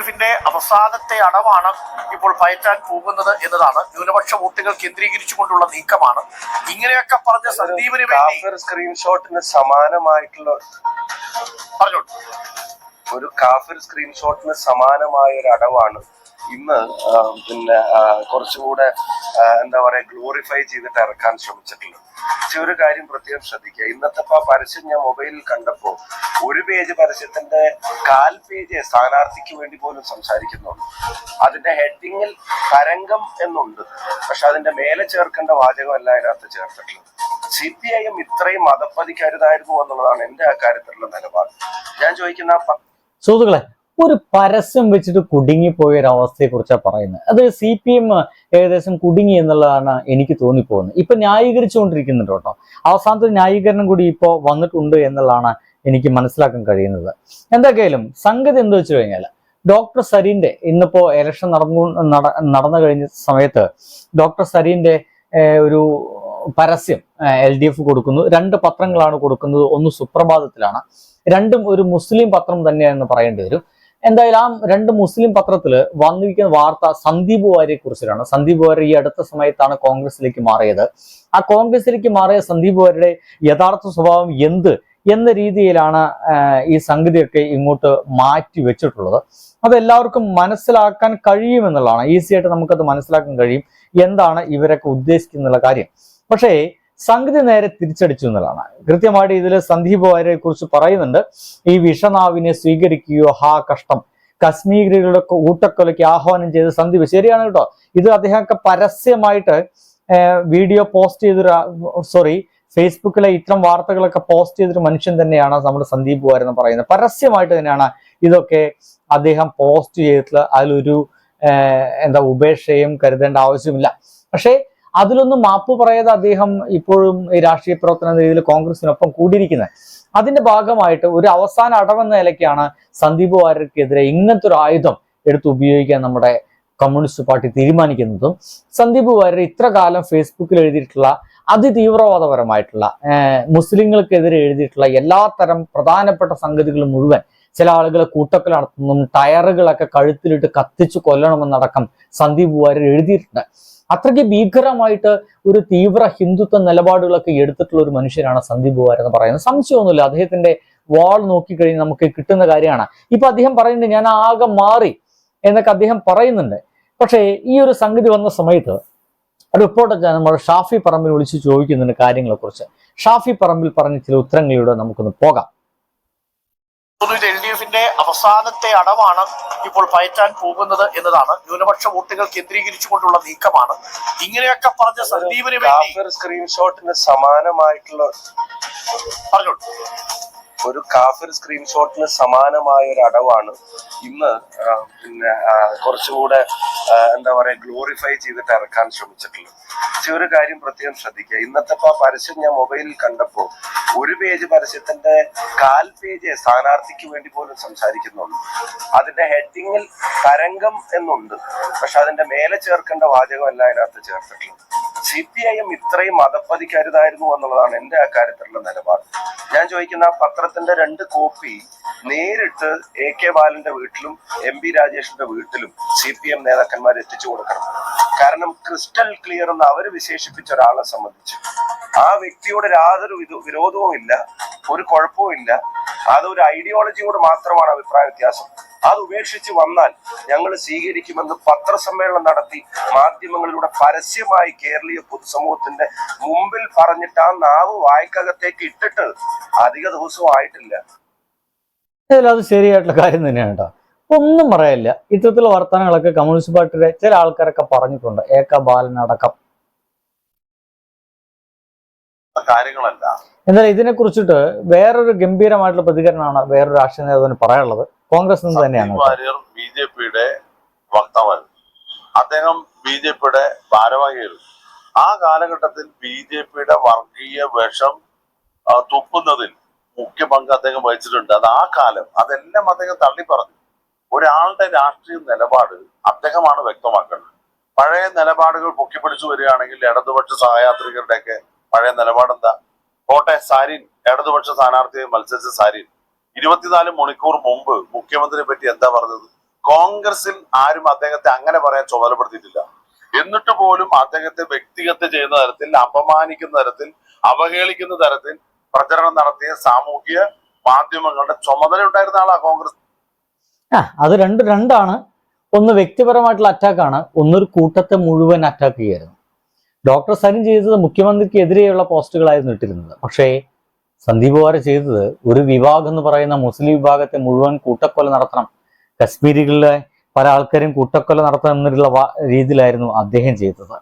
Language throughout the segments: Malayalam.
എഫിന്റെ അവസാനത്തെ അടവാണ് ഇപ്പോൾ പയറ്റാൻ പോകുന്നത് എന്നതാണ്. ന്യൂനപക്ഷ വോട്ടുകൾ കേന്ദ്രീകരിച്ചുകൊണ്ടുള്ള നീക്കമാണ്. ഇങ്ങനെയൊക്കെ പറഞ്ഞ സന്ദീപിന് വേണ്ടി സ്ക്രീൻഷോട്ടിന് സമാനമായിട്ടുള്ള പറഞ്ഞോളൂ. ഒരു കാഫിർ സ്ക്രീൻഷോട്ടിന് സമാനമായ ഒരു അടവാണ്. ഇന്ന് പിന്നെ കുറച്ചുകൂടെ എന്താ പറയാ ഗ്ലോറിഫൈ ചെയ്തിട്ട് ഇറക്കാൻ ശ്രമിച്ചിട്ടുള്ളത് പക്ഷെ ഒരു കാര്യം പ്രത്യേകം ശ്രദ്ധിക്കുക. ഇന്നത്തെ ആ പരസ്യം ഞാൻ മൊബൈലിൽ കണ്ടപ്പോ ഒരു പേജ് പരസ്യത്തിന്റെ കാൽ പേജ് സ്ഥാനാർത്ഥിക്ക് വേണ്ടി പോലും സംസാരിക്കുന്നുണ്ട്. അതിന്റെ ഹെഡിങ്ങിൽ തരംഗം എന്നുണ്ട്. പക്ഷെ അതിന്റെ മേലെ ചേർക്കേണ്ട വാചകമല്ല അതിനകത്ത് ചേർത്തിട്ടുള്ളത്. സി പി ഐ എം ഇത്രയും മതപ്പതിക്കരുതായിരുന്നു എന്നുള്ളതാണ് എന്റെ ആ കാര്യത്തിലുള്ള നിലപാട്. ഞാൻ ചോദിക്കുന്ന സുഹൃത്തുക്കളെ ഒരു പരസ്യം വെച്ചിട്ട് കുടുങ്ങിപ്പോയ ഒരു അവസ്ഥയെ കുറിച്ചാണ് പറയുന്നത്. അത് സി പി എം ഏകദേശം കുടുങ്ങി എന്നുള്ളതാണ് എനിക്ക് തോന്നിപ്പോകുന്നത്. ഇപ്പൊ ന്യായീകരിച്ചുകൊണ്ടിരിക്കുന്നുണ്ട് കേട്ടോ. അവസാനത്തെ ന്യായീകരണം കൂടി ഇപ്പോ വന്നിട്ടുണ്ട് എന്നുള്ളതാണ് എനിക്ക് മനസ്സിലാക്കാൻ കഴിയുന്നത്. എന്തൊക്കെയായാലും സംഗതി എന്താ വെച്ച് കഴിഞ്ഞാൽ ഡോക്ടർ സരീന്റെ ഇന്നിപ്പോ ഇലക്ഷൻ നടന്നു നടന്നു കഴിഞ്ഞ സമയത്ത് ഡോക്ടർ സരീന്റെ ഒരു പരസ്യം എൽ ഡി എഫ് കൊടുക്കുന്നു. രണ്ട് പത്രങ്ങളാണ് കൊടുക്കുന്നത്. ഒന്ന് സുപ്രഭാതത്തിലാണ്. രണ്ടും ഒരു മുസ്ലിം പത്രം തന്നെയാണെന്ന് പറയേണ്ടി വരും. എന്തായാലും ആ രണ്ട് മുസ്ലിം പത്രത്തിൽ വന്നിരിക്കുന്ന വാർത്ത സന്ദീപ് വാര്യയെ കുറിച്ചിട്ടാണ്. സന്ദീപ് വാര്യർ ഈ അടുത്ത സമയത്താണ് കോൺഗ്രസിലേക്ക് മാറിയത്. ആ കോൺഗ്രസിലേക്ക് മാറിയ സന്ദീപ് വാര്യരുടെ യഥാർത്ഥ സ്വഭാവം എന്ത് എന്ന രീതിയിലാണ് ഈ സംഗതിയൊക്കെ ഇങ്ങോട്ട് മാറ്റി വെച്ചിട്ടുള്ളത്. അത് എല്ലാവർക്കും മനസ്സിലാക്കാൻ കഴിയുമെന്നുള്ളതാണ് ഈസി ആയിട്ട് നമുക്കത് മനസ്സിലാക്കാൻ കഴിയും. എന്താണ് ഇവരൊക്കെ ഉദ്ദേശിക്കുന്നുള്ള കാര്യം. പക്ഷേ സംഗതി നേരെ തിരിച്ചടിച്ചു എന്നുള്ളതാണ്. കൃത്യമായിട്ട് ഇതിൽ സന്ദീപ് വാര്യരെ കുറിച്ച് പറയുന്നുണ്ട്. ഈ വിഷനാവിനെ സ്വീകരിക്കുകയോ ഹാ കഷ്ടം. കശ്മീരികളുടെ ഊട്ടക്കൊലയ്ക്ക് ആഹ്വാനം ചെയ്ത് സന്ദീപ്. ശരിയാണ് കേട്ടോ. ഇത് അദ്ദേഹമൊക്കെ പരസ്യമായിട്ട് വീഡിയോ പോസ്റ്റ് ചെയ്തൊരു സോറി ഫേസ്ബുക്കിലെ ഇത്തരം വാർത്തകളൊക്കെ പോസ്റ്റ് ചെയ്തൊരു മനുഷ്യൻ തന്നെയാണ് നമ്മുടെ സന്ദീപ് വാര്യർ എന്ന് പറയുന്നത്. പരസ്യമായിട്ട് തന്നെയാണ് ഇതൊക്കെ അദ്ദേഹം പോസ്റ്റ് ചെയ്തിട്ടുള്ള അതിലൊരു എന്താ ഉപേക്ഷയും കരുതേണ്ട ആവശ്യമില്ല. പക്ഷേ അതിലൊന്നും മാപ്പ് പറയാതെ അദ്ദേഹം ഇപ്പോഴും ഈ രാഷ്ട്രീയ പ്രവർത്തന രീതിയിൽ കോൺഗ്രസിനൊപ്പം കൂടിയിരിക്കുന്നത്. അതിന്റെ ഭാഗമായിട്ട് ഒരു അവസാന അടവെന്ന നിലയ്ക്കാണ് സന്ദീപ് വാര്യർക്കെതിരെ ഇങ്ങനത്തെ ഒരു ആയുധം എടുത്ത് ഉപയോഗിക്കാൻ നമ്മുടെ കമ്മ്യൂണിസ്റ്റ് പാർട്ടി തീരുമാനിക്കുന്നതും സന്ദീപ് വാര്യർ ഇത്ര കാലം ഫേസ്ബുക്കിൽ എഴുതിയിട്ടുള്ള അതിതീവ്രവാദപരമായിട്ടുള്ള മുസ്ലിങ്ങൾക്കെതിരെ എഴുതിയിട്ടുള്ള എല്ലാത്തരം തരം പ്രധാനപ്പെട്ട സംഗതികൾ മുഴുവൻ ചില ആളുകൾ കൂട്ടക്കൽ നടത്തുന്നതും ടയറുകളൊക്കെ കഴുത്തിലിട്ട് കത്തിച്ചു കൊല്ലണമെന്നടക്കം സന്ദീപ് വാര്യർ എഴുതിയിട്ടുണ്ട്. അത്രയ്ക്ക് ഭീകരമായിട്ട് ഒരു തീവ്ര ഹിന്ദുത്വ നിലപാടുകളൊക്കെ എടുത്തിട്ടുള്ള ഒരു മനുഷ്യനാണ് സന്ദീപ് വാര്യർ എന്ന് പറയുന്നത്. സംശയമൊന്നുമില്ല. അദ്ദേഹത്തിന്റെ വാൾ നോക്കിക്കഴിഞ്ഞ് നമുക്ക് കിട്ടുന്ന കാര്യമാണ്. ഇപ്പൊ അദ്ദേഹം പറയുന്നുണ്ട് ഞാൻ ആകെ മാറി എന്നൊക്കെ അദ്ദേഹം പറയുന്നുണ്ട്. പക്ഷേ ഈ ഒരു സംഗതി വന്ന സമയത്ത് റിപ്പോർട്ടർ നമ്മൾ ഷാഫി പറമ്പിൽ വിളിച്ച് ചോദിക്കുന്നുണ്ട് കാര്യങ്ങളെ കുറിച്ച് ഷാഫി പറമ്പിൽ പറഞ്ഞ ചില ഉത്തരങ്ങളിലൂടെ നമുക്കൊന്ന് പോകാം. എഫിന്റെ അവസാനത്തെ അടവാണ് ഇപ്പോൾ പയറ്റാൻ പോകുന്നത് എന്നതാണ് ന്യൂനപക്ഷ വോട്ടുകൾ കേന്ദ്രീകരിച്ചുകൊണ്ടുള്ള നീക്കമാണ്. ഇങ്ങനെയൊക്കെ പറഞ്ഞ സന്ദീപിന് വേണ്ടി സ്ക്രീൻഷോട്ടിന് സമാനമായിട്ടുള്ള പറഞ്ഞോളൂ ഒരു കാഫിർ സ്ക്രീൻഷോട്ടിന് സമാനമായ ഒരു അടവാണ് ഇന്ന് പിന്നെ കുറച്ചുകൂടെ എന്താ പറയാ ഗ്ലോറിഫൈ ചെയ്തിട്ട് ഇറക്കാൻ ശ്രമിച്ചിട്ടുള്ളത്. പക്ഷെ ഒരു കാര്യം പ്രത്യേകം ശ്രദ്ധിക്കുക. ഇന്നത്തെ ആ പരസ്യം ഞാൻ മൊബൈലിൽ കണ്ടപ്പോ ഒരു പേജ് പരസ്യത്തിന്റെ കാൽ പേജ് സ്ഥാനാർത്ഥിക്ക് വേണ്ടി പോലും സംസാരിക്കുന്നുണ്ട്. അതിന്റെ ഹെഡിങ്ങിൽ തരംഗം എന്നുണ്ട്. പക്ഷെ അതിന്റെ മേലെ ചേർക്കേണ്ട വാചകമല്ല അതിനകത്ത് ചേർത്തിട്ടുള്ളത്. സി പി ഐ എം ഇത്രയും മതപ്പതിക്കരുതായിരുന്നു എന്നുള്ളതാണ് എന്റെ ആ കാര്യത്തിലുള്ള നിലപാട്. ഞാൻ ചോദിക്കുന്ന പത്രത്തിന്റെ രണ്ട് കോപ്പി നേരിട്ട് എ കെ ബാലന്റെ വീട്ടിലും എം പി രാജേഷിന്റെ വീട്ടിലും സി പി എം നേതാക്കന്മാർ എത്തിച്ചു കൊടുക്കണം. കാരണം ക്രിസ്റ്റൽ ക്ലിയർ എന്ന് അവർ വിശേഷിപ്പിച്ച ഒരാളെ സംബന്ധിച്ച്. ആ വ്യക്തിയോട് യാതൊരു വിരോധവും ഇല്ല ഒരു കുഴപ്പവും ഇല്ല അതൊരു ഐഡിയോളജിയോട് മാത്രമാണ് അഭിപ്രായ വ്യത്യാസം. അത് ഉപേക്ഷിച്ച് വന്നാൽ ഞങ്ങൾ സ്വീകരിക്കുമെന്ന് പത്രസമ്മേളനം നടത്തി മാധ്യമങ്ങളിലൂടെ പരസ്യമായി കേരളീയ പൊതുസമൂഹത്തിന്റെ മുമ്പിൽ പറഞ്ഞിട്ട് ആ നാവ് വായ്ക്കകത്തേക്ക് ഇട്ടിട്ട് അധിക ദിവസവും ആയിട്ടില്ല. അത് ശരിയായിട്ടുള്ള കാര്യം തന്നെയാണ് കേട്ടോ. ഒന്നും പറയല്ല ഇത്തരത്തിലുള്ള വർത്തമാനങ്ങളൊക്കെ കമ്മ്യൂണിസ്റ്റ് പാർട്ടിയുടെ ചില ആൾക്കാരൊക്കെ പറഞ്ഞിട്ടുണ്ട്. ഏക ബാലനടക്കം കാര്യങ്ങളല്ല. എന്നാൽ ഇതിനെ കുറിച്ചിട്ട് വേറൊരു ഗംഭീരമായിട്ടുള്ള പ്രതികരണമാണ് വേറൊരു രാഷ്ട്രീയ നേതാവിന് പറയാനുള്ളത്. കോൺഗ്രസ് തന്നെയാണ് വാര്യർ ബി ജെ പിയുടെ വക്താവായിരുന്നു അദ്ദേഹം ബി ജെ പിയുടെ ഭാരവാഹിയായിരുന്നു. ആ കാലഘട്ടത്തിൽ ബി ജെ പിയുടെ വർഗീയ വിഷം തുപ്പുന്നതിൽ മുഖ്യ പങ്ക് അദ്ദേഹം വഹിച്ചിട്ടുണ്ട്. അത് ആ കാലം അതെല്ലാം അദ്ദേഹം തള്ളി പറഞ്ഞു ഒരാളുടെ രാഷ്ട്രീയ നിലപാട് അദ്ദേഹമാണ് വ്യക്തമാക്കേണ്ടത്. പഴയ നിലപാടുകൾ പൊക്കിപ്പിടിച്ചു വരികയാണെങ്കിൽ ഇടതുപക്ഷ സഹയാത്രികരുടെയൊക്കെ പഴയ നിലപാടെന്താ? കോട്ടെ സാരിൻ ഇടതുപക്ഷ സ്ഥാനാർത്ഥിയെ മത്സരിച്ച സാരിൻ. ഇരുപത്തിനാല് മണിക്കൂർ മുമ്പ് മുഖ്യമന്ത്രിയെ പറ്റി എന്താ പറഞ്ഞത്? കോൺഗ്രസിൽ ആരും അദ്ദേഹത്തെ അങ്ങനെ പറയാൻ ചുമതലപ്പെടുത്തിയിട്ടില്ല. എന്നിട്ട് പോലും അദ്ദേഹത്തെ വ്യക്തിഗത ചെയ്യുന്ന തരത്തിൽ അപമാനിക്കുന്ന തരത്തിൽ അവഹേളിക്കുന്ന തരത്തിൽ പ്രചരണം നടത്തിയ സാമൂഹ്യ മാധ്യമങ്ങളുടെ ചുമതല ഉണ്ടായിരുന്ന ആളാ കോൺഗ്രസ്. ആ അത് രണ്ട് രണ്ടാണ്. ഒന്ന് വ്യക്തിപരമായിട്ടുള്ള അറ്റാക്കാണ്. ഒന്നൊരു കൂട്ടത്തെ മുഴുവൻ അറ്റാക്ക് ചെയ്യായിരുന്നു. ഡോക്ടർ സരിൻ ചെയ്തത് മുഖ്യമന്ത്രിക്ക് എതിരെയുള്ള പോസ്റ്റുകളായിരുന്നു ഇട്ടിരുന്നത്. പക്ഷേ സന്ദീപ് വാര ചെയ്തത് ഒരു വിഭാഗം എന്ന് പറയുന്ന മുസ്ലിം വിഭാഗത്തെ മുഴുവൻ കൂട്ടക്കൊല നടത്തണം. കശ്മീരികളിലെ പല ആൾക്കാരും കൂട്ടക്കൊല നടത്തണം എന്നുള്ള രീതിയിലായിരുന്നു അദ്ദേഹം ചെയ്തത്.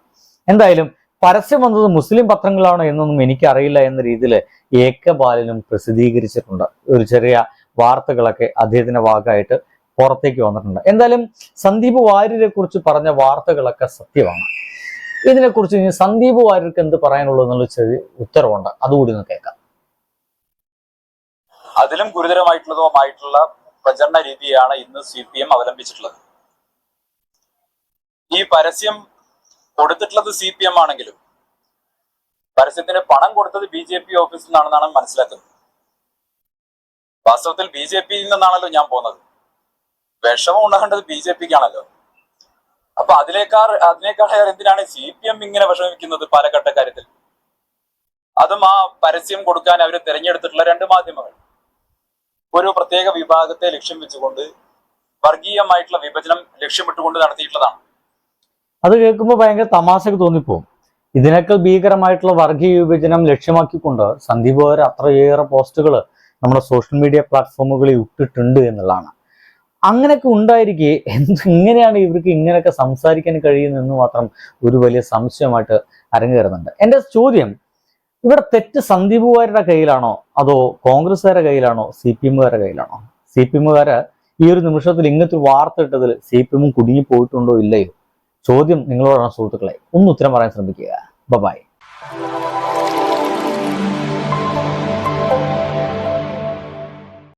എന്തായാലും പരസ്യം വന്നത് മുസ്ലിം പത്രങ്ങളാണോ എന്നൊന്നും എനിക്കറിയില്ല എന്ന രീതിയിൽ ഏകബാലനും പ്രസിദ്ധീകരിച്ചിട്ടുണ്ട്. ഒരു ചെറിയ വാർത്തകളൊക്കെ അദ്ദേഹത്തിന്റെ ഭാഗമായിട്ട് പുറത്തേക്ക് വന്നിട്ടുണ്ട്. എന്തായാലും സന്ദീപ് വാര്യരെ കുറിച്ച് പറഞ്ഞ വാർത്തകളൊക്കെ സത്യമാണ്. ഇതിനെക്കുറിച്ച് ഇനി സന്ദീപ് വാര്യർക്ക് എന്ത് പറയാനുള്ളൂ എന്നുള്ള ചെറിയ ഉത്തരവുണ്ട്. അതുകൂടി ഒന്ന് കേൾക്കാം. അതിലും ഗുരുതരമായിട്ടുള്ളതുമായിട്ടുള്ള പ്രചരണ രീതിയാണ് ഇന്ന് സി പി എം അവലംബിച്ചിട്ടുള്ളത്. ഈ പരസ്യം കൊടുത്തിട്ടുള്ളത് സി പി എം ആണെങ്കിലും പരസ്യത്തിന് പണം കൊടുത്തത് ബി ജെ പി ഓഫീസിൽ നിന്നാണെന്നാണ് മനസ്സിലാക്കുന്നത്. വാസ്തവത്തിൽ ബി ജെ പിയിൽ നിന്നാണല്ലോ ഞാൻ പോകുന്നത്. വിഷമം ഉണ്ടാകേണ്ടത് ബി ജെ പിക്കാണല്ലോ അപ്പൊ അതിലേക്കാർ അതിനേക്കാൾ എന്തിനാണ് സി പി എം ഇങ്ങനെ വിഷമിക്കുന്നത് പാലക്കാട്ടെ കാര്യത്തിൽ? അതും ആ പരസ്യം കൊടുക്കാൻ അവർ തിരഞ്ഞെടുത്തിട്ടുള്ള രണ്ട് മാധ്യമങ്ങൾ. ഒരു പ്രത്യേക വിഭാഗത്തെ ലക്ഷ്യം വെച്ചുകൊണ്ട് വർഗീയമായിട്ടുള്ള വിഭജനം ലക്ഷ്യമിട്ടുകൊണ്ട് നടത്തിയിട്ടുള്ളതാണ്. അത് കേൾക്കുമ്പോൾ ഭയങ്കര തമാശക്ക് തോന്നിപ്പോവും. ഇതിനേക്കാൾ ഭീകരമായിട്ടുള്ള വർഗീയ വിഭജനം ലക്ഷ്യമാക്കിക്കൊണ്ട് സന്ദീപ് വാര്യർ അത്രയേറെ പോസ്റ്റുകൾ നമ്മുടെ സോഷ്യൽ മീഡിയ പ്ലാറ്റ്ഫോമുകളിൽ ഇട്ടിട്ടുണ്ട് എന്നുള്ളതാണ്. അങ്ങനെയൊക്കെ ഉണ്ടായിരിക്കെ എന്ത് ഇങ്ങനെയാണ് ഇവർക്ക് ഇങ്ങനെയൊക്കെ സംസാരിക്കാൻ കഴിയുന്നതെന്ന് മാത്രം ഒരു വലിയ സംശയമായിട്ട് അരങ്ങേറുന്നുണ്ട്. എന്റെ ചോദ്യം ഇവിടെ തെറ്റ് സന്ദീപുകാരുടെ കയ്യിലാണോ? അതോ കോൺഗ്രസ്സുകാരുടെ കയ്യിലാണോ? സി പി എമ്മുകാരുടെ കയ്യിലാണോ? സി പി എമ്മുകാര് ഈ ഒരു നിമിഷത്തിൽ ഇങ്ങനത്തെ വാർത്ത ഇട്ടതിൽ സി പി എമ്മും കുടുങ്ങി പോയിട്ടുണ്ടോ ഇല്ലയോ? ചോദ്യം നിങ്ങളോടാണ് സുഹൃത്തുക്കളെ. ഒന്ന് ഉത്തരം പറയാൻ ശ്രമിക്കുക. ബൈ